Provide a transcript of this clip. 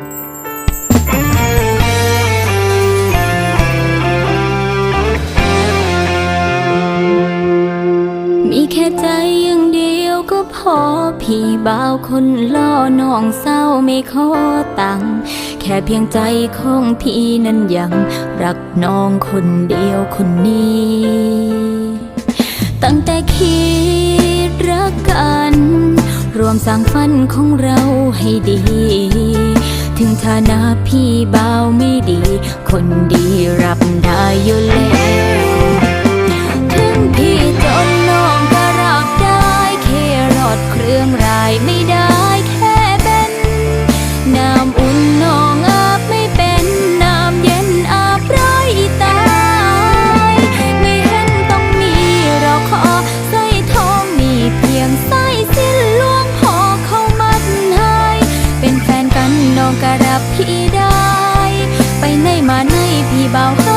มีแค่ใจอย่างเดียวก็พอ พี่บ่าวคนล่อน้องเศร้าไม่ขอตังค์แค่เพียงใจของพี่นั้นยัง รักน้องคนเดียวคนนี้ ตั้งแต่คิดรักกัน รวมสร้างฝันของเราให้ดี ถึงฐานะพี่เบาไม่ดี คนดีรับได้อยู่แล้ว มาในพี่เบา